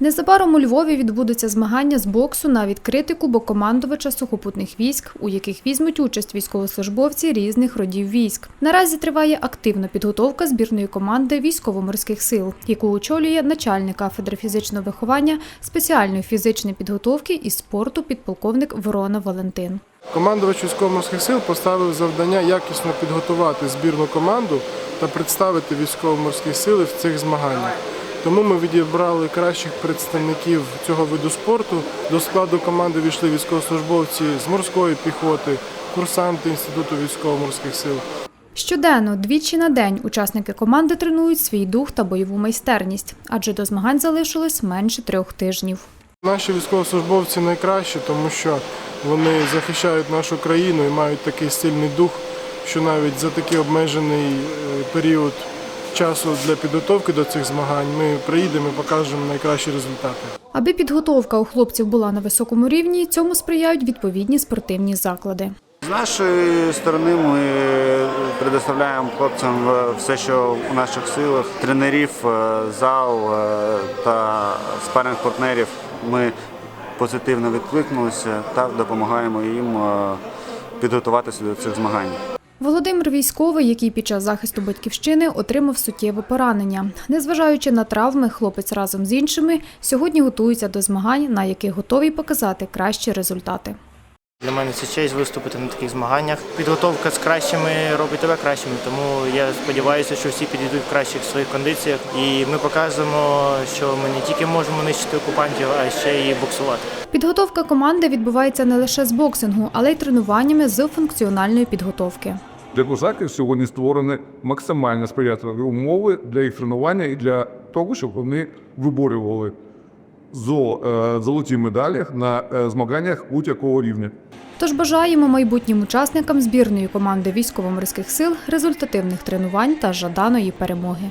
Незабаром у Львові відбудуться змагання з боксу на відкритий кубок командувача сухопутних військ, у яких візьмуть участь військовослужбовці різних родів військ. Наразі триває активна підготовка збірної команди військово-морських сил, яку очолює начальник кафедри фізичного виховання, спеціальної фізичної підготовки і спорту підполковник Ворона Валентин. Командувач військово-морських сил поставив завдання якісно підготувати збірну команду та представити військово-морські сили в цих змаганнях. Тому ми відібрали кращих представників цього виду спорту. До складу команди війшли військовослужбовці з морської піхоти, курсанти Інституту військово-морських сил. Щоденно, двічі на день, учасники команди тренують свій дух та бойову майстерність, адже до змагань залишилось менше трьох тижнів. Наші військовослужбовці найкращі, тому що вони захищають нашу країну і мають такий сильний дух, що навіть за такий обмежений е, період часу для підготовки до цих змагань ми приїдемо і покажемо найкращі результати. Аби підготовка у хлопців була на високому рівні, цьому сприяють відповідні спортивні заклади. З нашої сторони ми предоставляємо хлопцям все, що у наших силах, тренерів, е, зал е, та спаринг партнерів. Ми позитивно відкликнулися та допомагаємо їм е, підготуватися до цих змагань. Володимир військовий, який під час захисту батьківщини отримав суттєве поранення. Незважаючи на травми, хлопець разом з іншими сьогодні готується до змагань, на яких готові показати кращі результати. Для мене це честь виступити на таких змаганнях. Підготовка з кращими робить тебе кращими, тому я сподіваюся, що всі підійдуть в кращих своїх кондиціях. І ми показуємо, що ми не тільки можемо нищити окупантів, а ще й боксувати. Підготовка команди відбувається не лише з боксингу, але й тренуваннями з функціональної підготовки. Для козаків сьогодні створені максимально сприятливі умови для їх тренування і для того, щоб вони виборювали е, золоті медалі на е, змаганнях будь-якого рівня. Тож бажаємо майбутнім учасникам збірної команди військово-морських сил результативних тренувань та жаданої перемоги.